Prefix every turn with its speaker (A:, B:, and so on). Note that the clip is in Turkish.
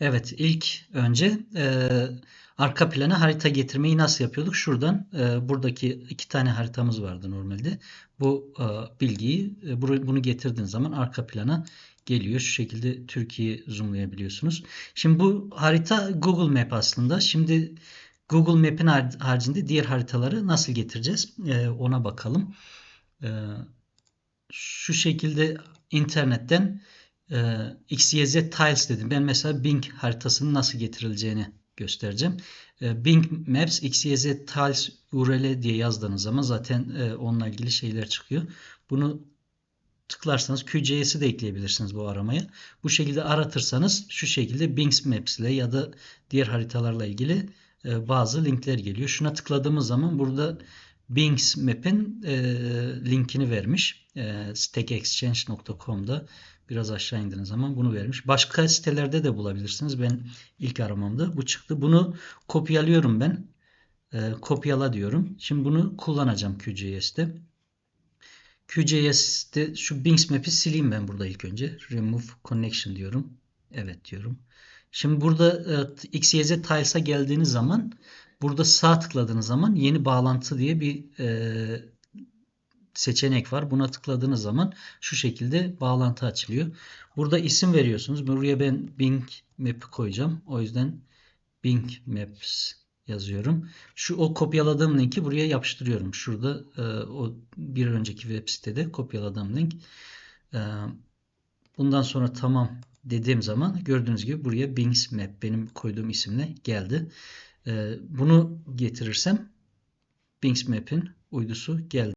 A: Evet, ilk önce e, arka plana harita getirmeyi nasıl yapıyorduk? Şuradan e, buradaki iki tane haritamız vardı normalde. Bu e, bilgiyi e, bunu getirdiğiniz zaman arka plana geliyor. Şu şekilde Türkiye'yi zoomlayabiliyorsunuz. Şimdi bu harita Google Map aslında. Şimdi Google Map'in har- haricinde diğer haritaları nasıl getireceğiz? E, ona bakalım. E, şu şekilde internetten e, XYZ Tiles dedim. Ben mesela Bing haritasının nasıl getirileceğini göstereceğim. E, Bing Maps XYZ Tiles URL diye yazdığınız zaman zaten e, onunla ilgili şeyler çıkıyor. Bunu tıklarsanız QGIS'i de ekleyebilirsiniz bu aramaya. Bu şekilde aratırsanız şu şekilde Bing Maps ile ya da diğer haritalarla ilgili e, bazı linkler geliyor. Şuna tıkladığımız zaman burada Bing Map'in e, linkini vermiş. E, stackexchange.com'da biraz aşağı indiğiniz zaman bunu vermiş. Başka sitelerde de bulabilirsiniz. Ben ilk aramamda bu çıktı. Bunu kopyalıyorum ben. E, kopyala diyorum. Şimdi bunu kullanacağım QGIS'te. QGIS'te şu Bing Map'i sileyim ben burada ilk önce. Remove Connection diyorum. Evet diyorum. Şimdi burada e, XYZ Tiles'a geldiğiniz zaman burada sağ tıkladığınız zaman yeni bağlantı diye bir e, seçenek var. Buna tıkladığınız zaman şu şekilde bağlantı açılıyor. Burada isim veriyorsunuz. Buraya ben Bing Map'i koyacağım. O yüzden Bing Maps yazıyorum. Şu o kopyaladığım linki buraya yapıştırıyorum. Şurada e, o bir önceki web sitede kopyaladığım link. E, bundan sonra tamam dediğim zaman gördüğünüz gibi buraya Bing Map benim koyduğum isimle geldi. E, bunu getirirsem Bing Map'in uydusu geldi.